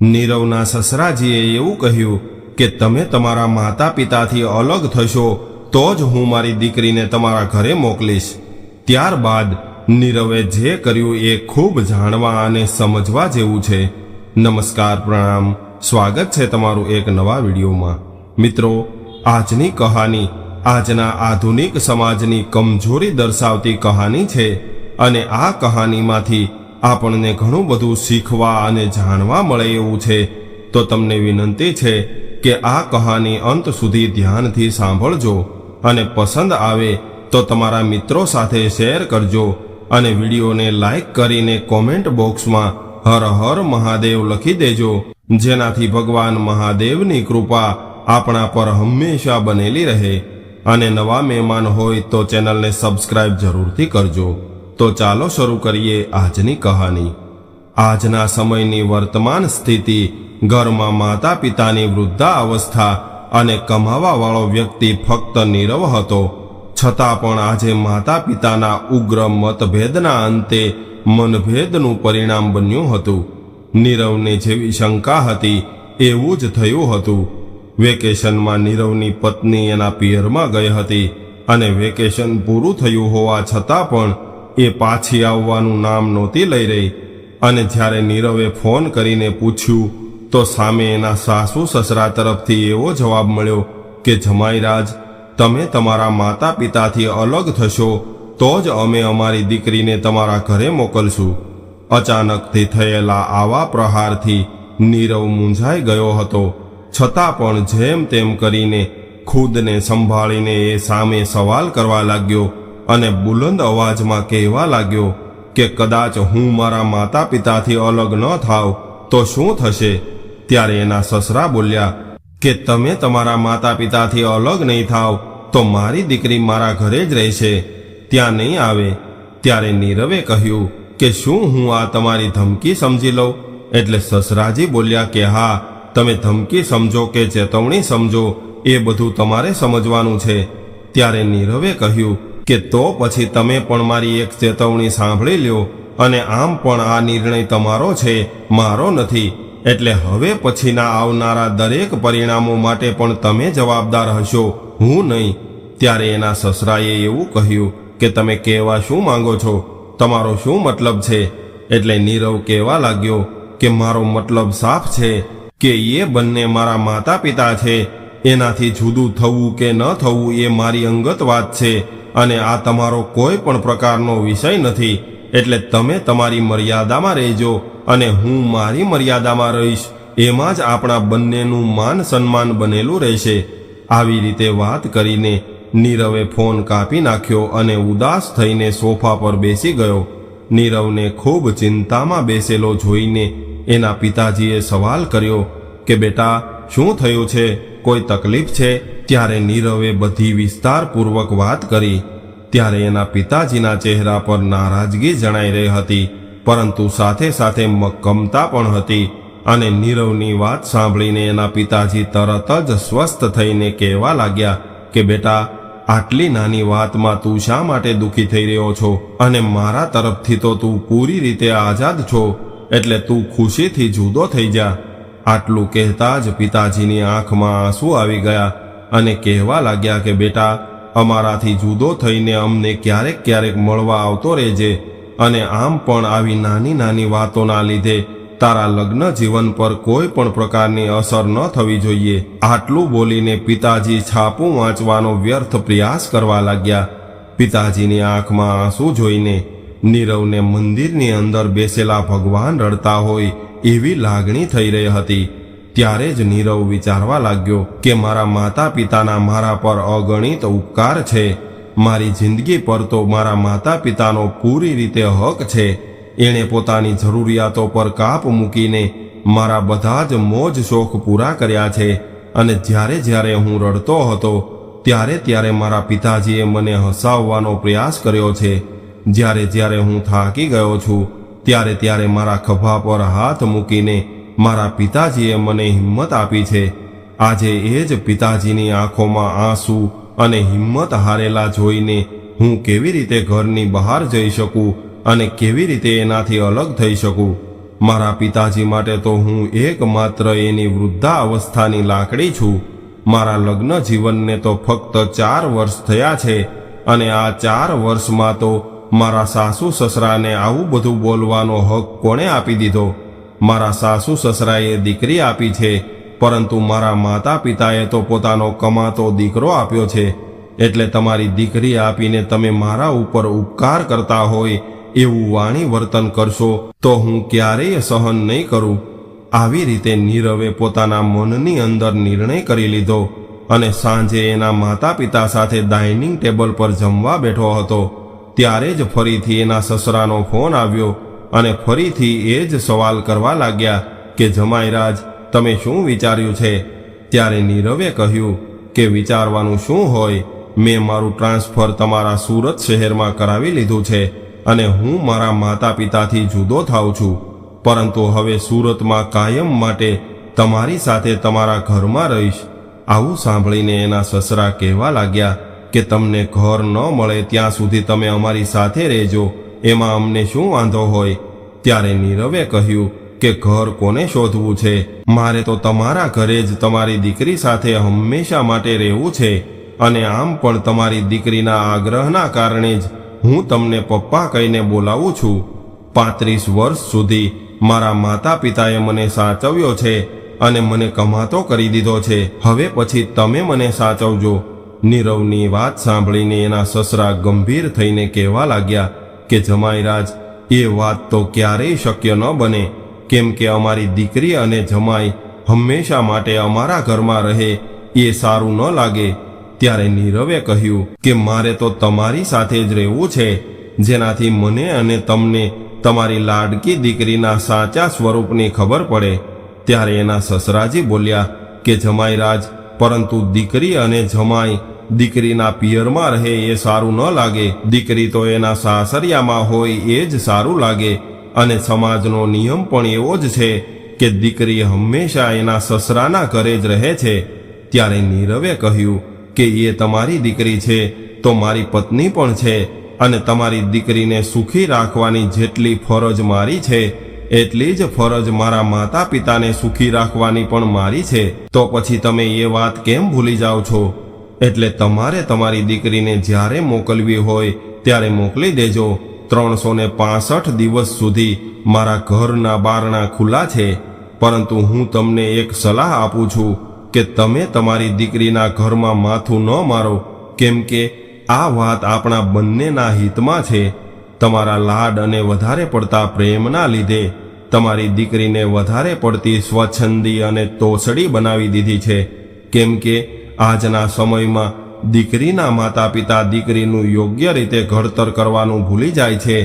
નીરવના સસરાજીએ એવું કહ્યું કે, તમે તમારા માતા પિતાથી અલગ થશો, તો જ હું મારી દીકરીને તમારા ઘરે મોકલીશ. ત્યારબાદ નીરવે જે કર્યું એ ખૂબ જાણવા અને સમજવા જેવું છે. નમસ્કાર, પ્રણામ. સ્વાગત છે તમારું એક નવા વિડીયોમાં. મિત્રો, આજની કહાની આજના આધુનિક સમાજની કમજોરી દર્શાવતી કહાની છે અને આ કહાનીમાંથી આપણને ઘણું બધું શીખવા અને જાણવા મળે એવું છે. તો તમને વિનંતી છે કે આ કહાની અંત સુધી ધ્યાનથી સાંભળજો અને પસંદ આવે તો તમારા મિત્રો સાથે શેર કરજો અને વિડીયોને લાઈક કરીને કોમેન્ટ બોક્સમાં હર હર મહાદેવ લખી દેજો. જેનાથી ભગવાન મહાદેવની કૃપા આપણા પર હંમેશા બનેલી રહે. અને નવા મહેમાન હોય તો ચેનલને સબસ્ક્રાઇબ જરૂરથી કરજો. તો ચાલો શરૂ કરીએ આજની કહાની. આજના સમયની વર્તમાન સ્થિતિ, ઘરમાં માતા પિતાની વૃદ્ધા અવસ્થા અને કમાવાવાળો વ્યક્તિ ફક્ત નીરવ હતો. છતાં પણ આજે માતા પિતાના ઉગ્ર મતભેદના અંતે મનભેદનું પરિણામ બન્યું હતું. નીરવને જેવી શંકા હતી, એવું જ થયું હતું. વેકેશનમાં નીરવની પત્ની એના પિયરમાં ગઈ હતી અને વેકેશન પૂરું થયું હોવા છતાં પણ એ પાછી આવવાનું નામ નહોતી લઈ રહી. અને જ્યારે નીરવે ફોન કરીને પૂછ્યું, તો સામે એના સાસુ સસરા તરફથી એવો જવાબ મળ્યો કે જમાઈરાજ તમે તમારા માતા પિતાથી અલગ થશો, તો જ અમે અમારી દીકરીને તમારા ઘરે મોકલશું. અચાનકથી થયેલા આવા પ્રહારથી નીરવ મૂંઝાઈ ગયો હતો. છતાં પણ જેમ તેમ કરીને ખુદને સંભાળીને એ સામે સવાલ કરવા લાગ્યો અને બુલંદ અવાજમાં કહેવા લાગ્યો કે કદાચ હું મારા માતા પિતાથી અલગ ન થાવ, તો શું થશે? ત્યારે એના સસરા બોલ્યા કે તમે તમારા માતા પિતાથી અલગ નહીં થાવ, તો મારી દીકરી મારા ઘરે જ રહેશે, ત્યાં નહીં આવે. ત્યારે નીરવે કહ્યું કે શું હું આ તમારી ધમકી સમજી લઉં? એટલે સસરાજી બોલ્યા કે હા, તમે ધમકી સમજો કે ચેતવણી સમજો, એ બધું તમારે સમજવાનું છે. ત્યારે નીરવે કહ્યું કે તો પછી તમે પણ મારી એક ચેતવણી સાંભળી લ્યો અને આમ પણ આ નિર્ણય તમારો છે, મારો નથી. એટલે હવે પછીના આવનારા દરેક પરિણામો માટે પણ તમે જવાબદાર હશો, હું નહીં. ત્યારે એના સસરાએ એવું કહ્યું કે તમે કહેવા શું માંગો છો? તમારો શું મતલબ છે? એટલે નીરવ કહેવા લાગ્યો કે મારો મતલબ સાફ છે કે એ બંને મારા માતા પિતા છે. એનાથી જુદું થવું કે ન થવું એ મારી અંગત વાત છે. અને આ તમારો કોઈ પણ પ્રકારનો વિષય નથી, એટલે તમે તમારી મર્યાદામાં રહેજો અને હું મારી મર્યાદામાં રહીશ. એમાં જ આપણા બંનેનું માન સન્માન બનેલું રહેશે. આવી રીતે વાત કરીને નીરવે ફોન કાપી નાખ્યો અને ઉદાસ થઈને સોફા પર બેસી ગયો. નીરવને ખૂબ ચિંતામાં બેસેલો જોઈને એના પિતાજીએ સવાલ કર્યો કે, બેટા, શું થયું છે? કોઈ તકલીફ છે? ત્યારે નીરવે બધી વિસ્તારપૂર્વક વાત કરી. ત્યારે એના પિતાજીના ચહેરા પર નારાજગી જણાઈ રહી હતી, પરંતુ સાથે સાથે મક્કમતા પણ હતી અને નીરવની વાત સાંભળીને એના પિતાજી તરત જ સ્વસ્થ થઈને કહેવા લાગ્યા કે, બેટા, આટલી નાની વાતમાં તું શા માટે દુઃખી થઈ રહ્યો છો? અને મારા તરફથી તો તું પૂરી રીતે આઝાદ છો, એટલે તું ખુશીથી જુદો થઈ જા. આટલું કહેતા જ પિતાજીની આંખમાં આંસુ આવી ગયા અને કહેવા લાગ્યા કે, બેટા, અમારાથી જુદો થઈને અમને ક્યારેક ક્યારેક મળવા આવતો રહેજે અને આમ પણ આવી નાની નાની વાતોના લીધે તારા લગ્ન જીવન પર કોઈ પણ પ્રકારની અસર ન થવી જોઈએ. આટલું બોલીને પિતાજી છાપું વાંચવાનો વ્યર્થ પ્રયાસ કરવા લાગ્યા. પિતાજીની આંખમાં આંસુ જોઈને નીરવને મંદિરની અંદર બેસેલા ભગવાન રડતા હોય એવી લાગણી થઈ રહી હતી. ત્યારે જ નીરવ વિચારવા લાગ્યો કે મારા માતા પિતાના મારા પર અગણિત ઉપકાર છે. મારી જિંદગી પર તો મારા માતા પિતાનો પૂરી રીતે હક છે. એણે પોતાની જરૂરિયાતો પર કાપ મૂકીને મારા બધા જ મોજ શોખ પૂરા કર્યા છે અને જ્યારે જ્યારે હું રડતો હતો, ત્યારે ત્યારે મારા પિતાજીએ મને હસાવવાનો પ્રયાસ કર્યો છે. જ્યારે જ્યારે હું થાકી ગયો છું, ત્યારે ત્યારે મારા ખભા પર હાથ મૂકીને મારા પિતાજીએ મને હિંમત આપી છે. આજે એ જ પિતાજીની આંખોમાં આંસુ અને હિંમત હારેલા જોઈને હું કેવી રીતે ઘરની બહાર જઈ શકું અને કેવી રીતે એનાથી અલગ થઈ શકું? મારા પિતાજી માટે તો હું એકમાત્ર એની વૃદ્ધા અવસ્થાની લાકડી છું. મારા લગ્ન જીવનને તો ફક્ત ચાર વર્ષ થયા છે અને આ ચાર વર્ષમાં તો મારા સાસુ સસરાને આવું બધું બોલવાનો હક કોણે આપી દીધો? મારા સાસુ સસરાએ દીકરી આપી છે, પરંતુ મારા માતા પિતાએ તો પોતાનો કમાતો દીકરો આપ્યો છે. એટલે તમારી દીકરી આપીને તમે મારા ઉપર ઉપકાર કરતા હોય, એવું વાણી વર્તન કરશો, તો હું ક્યારેય સહન નહીં કરું. આવી રીતે નીરવે પોતાના મનની અંદર નિર્ણય કરી લીધો અને સાંજે એના માતા પિતા સાથે ડાઇનિંગ ટેબલ પર જમવા બેઠો હતો. ત્યારે જ ફરીથી એના સસરાનો ફોન આવ્યો અને ફરીથી એ જ સવાલ કરવા લાગ્યા કે જમાઈરાજ તમે શું વિચાર્યું છે? ત્યારે નીરવે કહ્યું કે, વિચારવાનું શું હોય, મેં મારું ટ્રાન્સફર તમારા સુરત શહેરમાં કરાવી લીધું છે અને હું મારા માતા પિતાથી જુદો થાઉં છું. પરંતુ હવે સુરતમાં કાયમ માટે તમારી સાથે તમારા ઘરમાં રહીશ. આવું સાંભળીને એના સસરા કહેવા લાગ્યા કે, તમને ઘર ન મળે ત્યાં સુધી તમે અમારી સાથે રહેજો. એમાં અમને શું વાંધો હોય? ત્યારે નીરવે કહ્યું કે ઘર કોને શોધવું છે? મારે તો તમારા ઘરે જ તમારી દીકરી સાથે હંમેશા માટે રહેવું છે. અને આમ પણ તમારી દીકરીના આગ્રહના કારણે જ હું તમને પપ્પા કહીને બોલાવું છું. પાંત્રીસ વર્ષ સુધી મારા માતા પિતાએ મને સાચવ્યો છે અને મને કમાતો કરી દીધો છે. હવે પછી તમે મને સાચવજો. નીરવની વાત સાંભળીને એના સસરા ગંભીર થઈને કહેવા લાગ્યા કે જમાઈરાજ એ વાત તો ક્યારેય શક્ય ન બને, કેમ કે અમારી દીકરી અને જમાઈ હંમેશા માટે અમારા ઘરમાં રહે, એ સારું ન લાગે. ત્યારે નીરવે કહ્યું કે મારે તો તમારી સાથે જ રહેવું છે, જેનાથી મને અને તમને તમારી લાડકી દીકરીના સાચા સ્વરૂપની ખબર પડે. ત્યારે એના સસરાજી બોલ્યા કે જમાઈરાજ પરંતુ દીકરી અને જમાઈ દીકરીના પિયરમાં રહે એ સારું ન લાગે. દીકરી તો એના સાસરિયામાં હોય એ જ સારું લાગે. અને સમાજનો નિયમ પણ એવો જ છે કે દીકરી હંમેશા એના સસરાના ઘરે જ રહે છે. ત્યારે નીરવે કહ્યું કે, એ તમારી દીકરી છે, તો મારી પત્ની પણ છે. અને તમારી દીકરીને સુખી રાખવાની જેટલી ફરજ મારી છે, એટલી જ ફરજ મારા માતા પિતાને સુખી રાખવાની પણ મારી છે. તો પછી તમે એ વાત કેમ ભૂલી જાઓ છો? એટલે તમારે તમારી દીકરીને જ્યારે મોકલવી હોય ત્યારે મોકલી દેજો. ત્રણસો ને દિવસ સુધી મારા ઘરના બારણા ખુલ્લા છે. પરંતુ હું તમને એક સલાહ આપું છું કે તમે તમારી દીકરીના ઘરમાં માથું ન મારો, કેમ કે આ વાત આપણા બંનેના હિતમાં છે. તમારા લાડ અને વધારે પડતા પ્રેમના લીધે તમારી દીકરીને વધારે પડતી સ્વચ્છંદી અને તોસડી બનાવી દીધી છે, કેમ કે આજના સમયમાં દીકરીના માતા પિતા દીકરીનું યોગ્ય રીતે ઘડતર કરવાનું ભૂલી જાય છે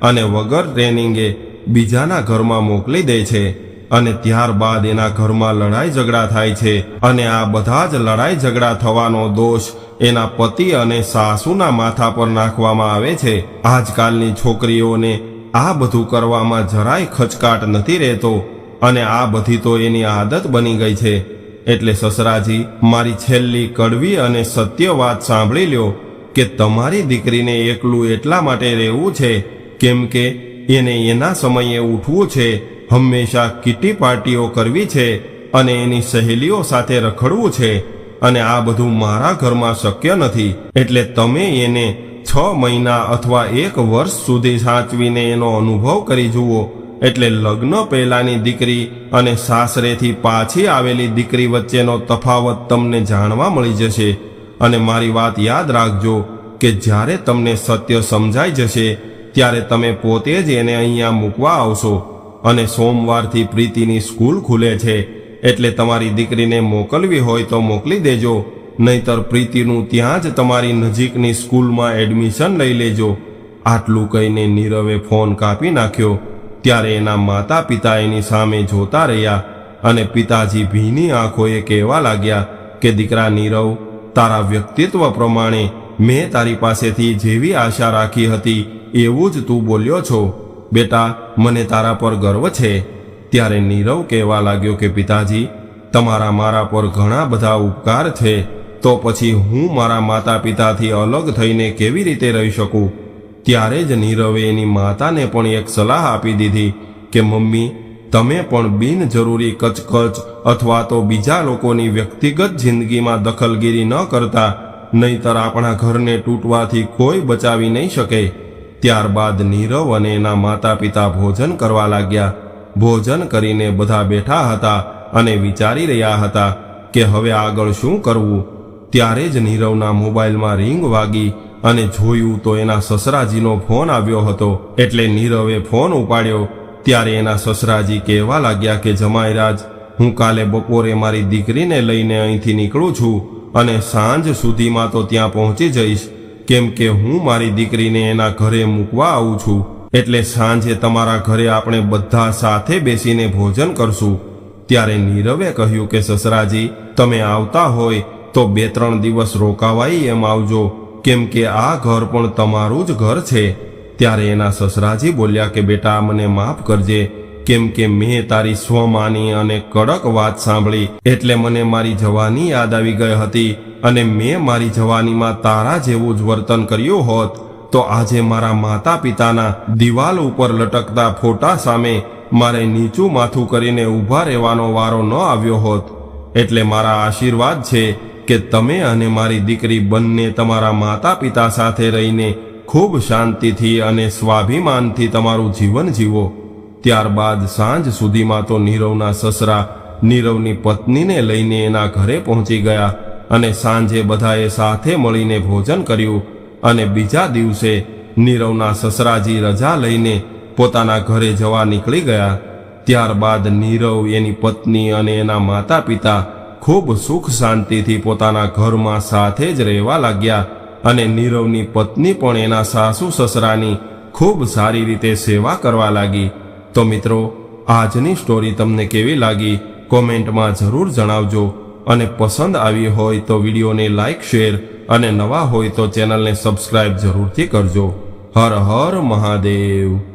અને વગર ટ્રેનિંગે બીજાના ઘરમાં મોકલી દે છે અને ત્યારબાદ એના ઘરમાં લડાઈ ઝઘડા થાય છે અને આ બધા જ લડાઈ ઝઘડા થવાનો દોષ એના પતિ અને સાસુના માથા પર નાખવામાં આવે છે. આજકાલની છોકરીઓને આ બધું કરવામાં જરાય ખચકાટ નથી રહેતો અને આ બધી તો એની આદત બની ગઈ છે. એટલે સસરાજી, મારી છેલ્લી કડવી અને સત્ય વાત સાંભળી લ્યો કે તમારી દીકરીને એકલું એટલા માટે રહેવું છે, કેમ કે એને એના સમયે ઉઠવું છે, હંમેશા કીટી પાર્ટીઓ કરવી છે અને એની સહેલીઓ સાથે રખડવું છે અને આ બધું મારા ઘરમાં શક્ય નથી. એટલે તમે એને છ મહિના અથવા એક વર્ષ સુધી સાચવીને એનો અનુભવ કરી જુઓ. એટલે લગ્ન પહેલાની દીકરી અને સાસરેથી પાછી આવેલી દીકરી વચ્ચેનો તફાવત તમને જાણવા મળી જશે. અને મારી વાત યાદ રાખજો કે જ્યારે તમને સત્ય સમજાઈ જશે, ત્યારે તમે પોતે જ એને અહીંયા મૂકવા આવશો. અને સોમવારથી પ્રીતિની સ્કૂલ ખુલે છે, એટલે તમારી દીકરીને મોકલવી હોય તો મોકલી દેજો. નહીતર પ્રીતિનું ત્યાં જ તમારી નજીકની સ્કૂલમાં એડમિશન લઈ લેજો. આટલું કહીને નીરવે ફોન કાપી નાખ્યો. ત્યારે એના માતા પિતા એની સામે જોતા રહ્યા અને પિતાજી ભીની આંખોએ કહેવા લાગ્યા કે, દીકરા નીરવ, તારા વ્યક્તિત્વ પ્રમાણે મેં તારી પાસેથી જેવી આશા રાખી હતી એવું જ તું બોલ્યો છો. બેટા, મને તારા પર ગર્વ છે. ત્યારે નીરવ કહેવા લાગ્યો કે, પિતાજી, તમારા મારા પર ઘણા બધા ઉપકાર છે. તો પછી હું મારા માતા પિતાથી અલગ થઈને કેવી રીતે રહી શકું? ત્યારે જ નીરવે એની માતાને પણ એક સલાહ આપી દીધી કે, મમ્મી, તમે પણ બિનજરૂરી કચકચ અથવા તો બીજા લોકોની વ્યક્તિગત જિંદગીમાં દખલગીરી ન કરતા, નહીતર આપણા ઘરને તૂટવાથી કોઈ બચાવી નહીં શકે. ત્યારબાદ નીરવ અને એના માતા પિતા ભોજન કરવા લાગ્યા. ભોજન કરીને બધા બેઠા હતા અને વિચારી રહ્યા હતા કે, હવે આગળ શું કરવું? ત્યારે જ નીરવના મોબાઈલમાં રિંગ વાગી અને જોયું તો એના સસરાજીનો ફોન આવ્યો હતો. એટલે નીરવે ફોન ઉપાડ્યો. ત્યારે એના સસરાજી કહેવા લાગ્યા કે, જમાઈરાજ, હું કાલે બપોરે મારી દીકરીને લઈને અહીંથી નીકળું છું અને સાંજ સુધીમાં તો ત્યાં પહોંચી જઈશ. કેમ કે હું મારી દીકરીને એના ઘરે મૂકવા આવું છું. એટલે સાંજે તમારા ઘરે આપણે બધા સાથે બેસીને ભોજન કરશું. ત્યારે નીરવે કહ્યું કે, સસરાજી, તમે આવતા હોય તો બે ત્રણ દિવસ રોકાવાય એમ આવજો. કેમ કે આ ઘર પણ તમારું જ ઘર છે. ત્યારે એના સસરાજી બોલ્યા કે, બેટા, મને માફ કરજે. કેમ કે મેં તારી સ્વમાની અને કડક વાત સાંભળી. એટલે મને મારી જવાની યાદ આવી ગઈ હતી અને મેં મારી જવાનીમાં તારા જેવું જ વર્તન કર્યું હોત, તો આજે મારા માતા પિતાના દિવાલ ઉપર લટકતા ફોટા સામે મારે નીચું માથું કરીને ઊભા રહેવાનો વારો ન આવ્યો હોત. એટલે મારા આશીર્વાદ છે કે તમે અને મારી દીકરી બંને તમારા માતા પિતા સાથે રહીને ખૂબ શાંતિથી અને સ્વાભિમાનથી તમારું જીવન જીવો. ત્યારબાદ સાંજ સુધીમાં તો નીરવના સસરા નીરવની પત્નીને લઈને એના ઘરે પહોંચી ગયા અને સાંજે બધાએ સાથે મળીને ભોજન કર્યું અને બીજા દિવસે નીરવના સસરાજી રજા લઈને પોતાના ઘરે જવા નીકળી ગયા. ત્યારબાદ નીરવ એની પત્ની અને એના માતા પિતા ખૂબ સુખ શાંતિથી પોતાના ઘરમાં સાથે જ રહેવા લાગ્યા અને નીરવની પત્ની પણ એના સાસુ સસરાની ખૂબ સારી રીતે સેવા કરવા લાગી. તો મિત્રો, આજની સ્ટોરી તમને કેવી લાગી? કોમેન્ટમાં જરૂર જણાવજો અને પસંદ આવી હોય તો વિડીયોને લાઇક શેર અને નવા હોય તો ચેનલને સબસ્ક્રાઇબ જરૂરથી કરજો. હર હર મહાદેવ.